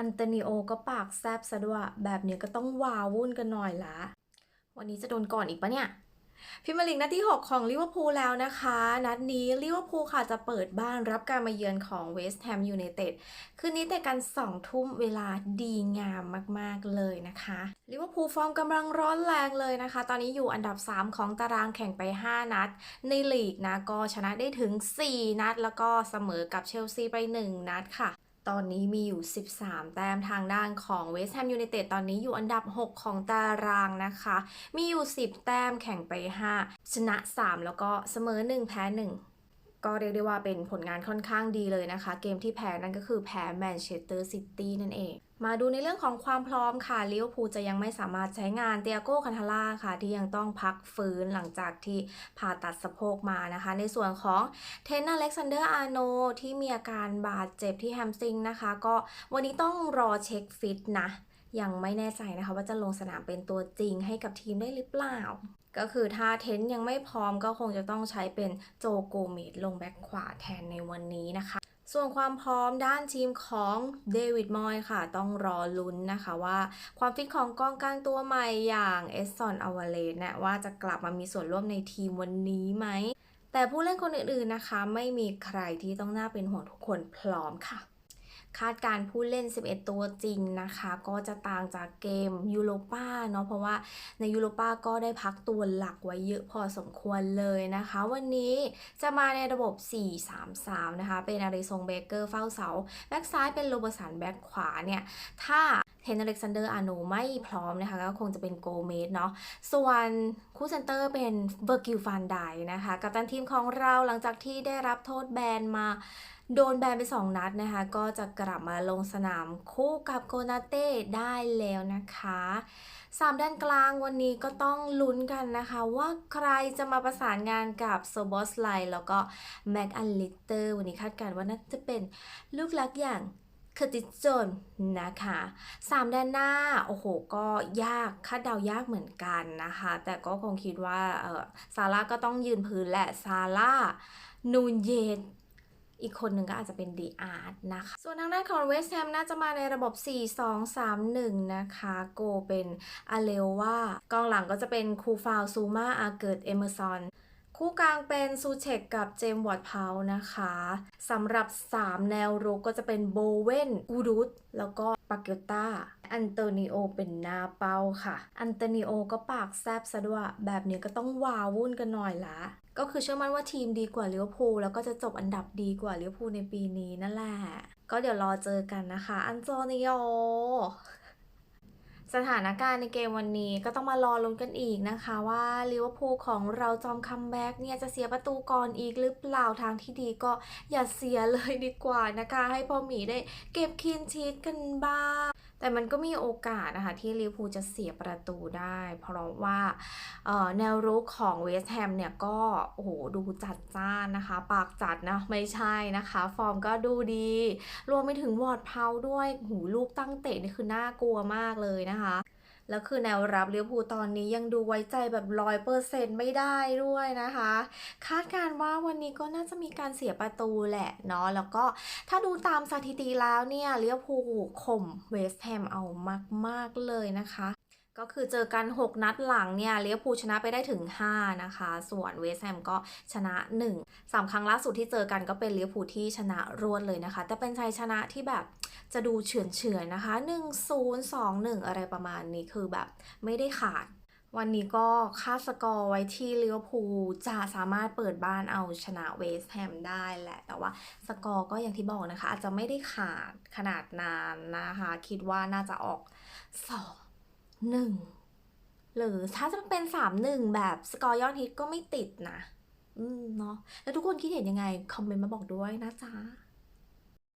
อันโตนิโอก็ปากแซบซะด้วยแบบนี้ก็ต้องวาวุ่นกันหน่อยละวันนี้จะโดนก่อนอีกปะเนี่ยพิมยร์ลิกนัดที่ 6 ของลิเวอร์พูลแล้วนะคะ นัดนี้ลิเวอร์พูลค่ะจะเปิดบ้านรับการมาเยือนของเวสต์แฮมยูไนเต็ดคืนนี้แต่กัน 2 ทุ่มเวลาดีงามมากๆเลยนะคะลิเวอร์พูลฟอร์มกำลังร้อนแรงเลยนะคะ ตอนนี้อยู่อันดับ 3 ของตารางแข่งไป 5 นัด ในลีกนะก็ชนะได้ถึง 4 นัด แล้วก็เสมอกับเชลซีไป 1 นัดค่ะ ตอนนี้มีอยู่ 13 แต้มทางด้านของเวสต์แฮมยูไนเต็ดตอนนี้อยู่อันดับ 6 ของตารางนะคะ มีอยู่ 10 แต้มแข่งไป 5 ชนะ 3 แล้วก็เสมอ 1 แพ้ 1ก็เรียกได้ว่าเป็นผลงานค่อนข้างดีเลยนะคะ เกมที่แพ้นั่นก็คือแพ้แมนเชสเตอร์ซิตี้นั่นเอง มาดูในเรื่องของความพร้อมค่ะลิเวอร์พูลจะยังไม่สามารถใช้งานเตียโก้คันทาล่าค่ะ ที่ยังต้องพักฟื้นหลังจากที่ผ่าตัดสะโพกมานะคะ ในส่วนของเทนอเล็กซานเดอร์อาร์โนที่มีอาการบาดเจ็บที่แฮมสตริงนะคะ ก็วันนี้ต้องรอเช็คฟิตนะ ยังไม่แน่ใจนะคะ ว่าจะลงสนามเป็นตัวจริงให้กับทีมได้หรือเปล่า ก็คือถ้าเทนยังไม่พร้อมก็คงจะต้องใช้เป็นโจโกเมดลงแบ็คขวาแทนในวันนี้นะคะ ส่วนความพร้อมด้านทีมของเดวิดมอยค่ะ ต้องรอลุ้นนะคะว่า ความฟิตของกองกลางตัวใหม่อย่างเอสซอนอวาเลสเนี่ยว่าจะกลับมามีส่วนร่วมในทีมวันนี้ไหม แต่ผู้เล่นคนอื่นๆนะคะ ไม่มีใครที่ต้องน่าเป็นห่วงทุกคนพร้อมค่ะ คาดการผู้เล่น 11 ตัวจริงนะคะ ก็จะต่างจากเกมยูโรป้าเนาะเพราะว่าในยูโรป้าก็ได้พักตัวหลักไว้เยอะพอสมควรเลยนะคะ วันนี้จะมาในระบบ 4-3-3 นะคะ เป็นอาริซงเบเกอร์เฝ้าเสา แบ็กซ้ายเป็นโรบสันแบ็กขวาเนี่ย ถ้าเทนอเล็กซานเดอร์อาโนไม่พร้อมนะคะ ก็คงจะเป็นโกเมสเนาะส่วนคู่เซนเตอร์เป็นเบอร์กิลฟานไดนะคะกับตันทีมของเราหลังจากที่ได้รับโทษแบนมาโดนแบนไป 2 นัดนะคะ ก็จะกลับมาลงสนามคู่กับโกนาเต้ได้แล้วนะคะสามด้านกลางวันนี้ก็ต้องลุ้นกันนะคะ ว่าใครจะมาประสานงานกับโซบอสไลแล้วก็แม็กอันลิเตอร์วันนี้คาดการณ์ว่าน่าจะเป็นลูกลักอย่าง เคอร์ติสจนนะคะสามด้านหน้า โอ้โห ก็ยากคาดเดายากเหมือนกันนะคะ แต่ก็คงคิดว่าเออซาร่าก็ต้องยืนพื้นแหละ ซาร่า นูนเยนอีกคนหนึ่งก็อาจจะเป็นดีอาร์ตนะคะ ส่วนทางด้านของเวสแฮมน่าจะมาในระบบ 4-2-3-1 นะคะ โกเป็นอาเลวากองหลังก็จะเป็นคูฟาวซูมาอาเกิดเอเมอร์ซอน คู่กลางเป็นซูเชกกับเจมวอร์ดเพานะคะสำหรับ 3 แนวรุกก็จะเป็นโบเวนกูรุตแล้วก็ปาเกลตาอันโตนิโอเป็นหน้าเป้าค่ะ อันโตนิโอก็ปากแซบซะด้วยแบบนี้ก็ต้องวาวุ่นกันหน่อยละก็คือเชื่อมั่นว่าทีมดีกว่าลิเวอร์พูลแล้วก็จะจบอันดับดีกว่าลิเวอร์พูลในปีนี้นั่นแหละ ก็เดี๋ยวรอเจอกันนะคะ อันโตนิโอ สถานการณ์ในเกมวันนี้ก็ต้องมารอลุ้นกันอีกนะคะว่าลิเวอร์พูลของเราจอมคัมแบ็กเนี่ยจะเสียประตูก่อนอีกหรือเปล่าทางที่ดีก็อย่าเสียเลยดีกว่านะคะ ให้พ่อหมีได้เก็บคินชีตกันบ้างแต่มันก็มีโอกาสนะคะที่ลิเวอร์พูลจะเสียประตูได้ เพราะว่าเอ่อแนวรุกของเวสต์แฮมเนี่ยก็โอ้โหดูจัดจ้านนะคะ ปากจัดนะไม่ใช่นะคะ ฟอร์มก็ดูดี รวมไปถึงวอร์ดเพาด้วยหูลูกตั้งเตะนี่คือน่ากลัวมากเลยนะคะแล้วคือแนวรับลิเวภูตอนนี้ยังดูไว้ใจแบบร้อยเปอร์เซ็นต์ไม่ได้ด้วยนะคะ คาดการณ์ว่าวันนี้ก็น่าจะมีการเสียประตูแหละเนาะ แล้วก็ถ้าดูตามสถิติแล้วเนี่ยลิเวภูข่มเวสต์แฮมเอามาก ๆ เลยนะคะ ก็คือเจอกัน 6 นัดหลังเนี่ยลิเวอร์พูชนะไปได้ถึง 5 นะคะ ส่วนเวสแฮมก็ชนะ 1 3 ครั้งล่าสุดที่เจอกันก็เป็นลิเวอร์พูที่ชนะรวดเลยนะคะ แต่เป็นชัยชนะที่แบบจะดูเฉือนเฉือนนะคะ 1 0 2 1 อะไรประมาณนี้คือแบบไม่ได้ขาด วันนี้ก็คาดสกอร์ไว้ที่ลิเวอร์พูลจะสามารถเปิดบ้านเอาชนะเวสแฮมได้แหละ แต่ว่าสกอร์ก็อย่างที่บอกนะคะ อาจจะไม่ได้ขาดขนาดนานนะคะ คิดว่าน่าจะออก 2 หนึ่งหรือถ้าจะเป็นสามหนึ่งแบบสกอร์ยอดฮิตก็ไม่ติดนะ อืมเนาะแล้วทุกคนคิดเห็นยังไง คอมเมนต์มาบอกด้วยนะจ๊ะ